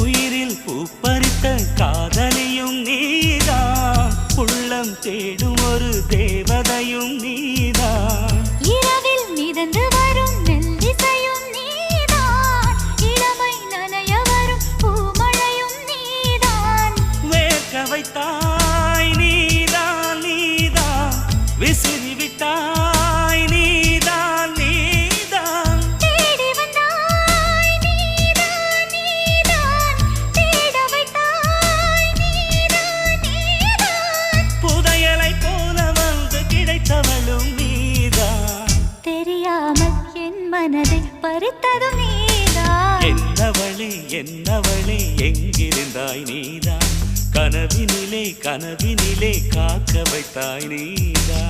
உயிரில் பூப்பறித்த காதலியும் நீதான் உள்ளம் தேடும் ஒரு தேவதையும் நீதான் இரவில் மிதந்து வரும் மெல்லிசையும் நீதான் இளமை நனைய வரும் பூமழையும் நீதான் வேர்க்க வைத்தாய் நீதான் நீதான் விசிறி மனதை பறித்ததும் நீதான். என்னவளே என்னவளே எங்கிருந்தாய் நீதான்? கனவினிலே கனவினிலே காக்க வைத்தாய் நீதான்.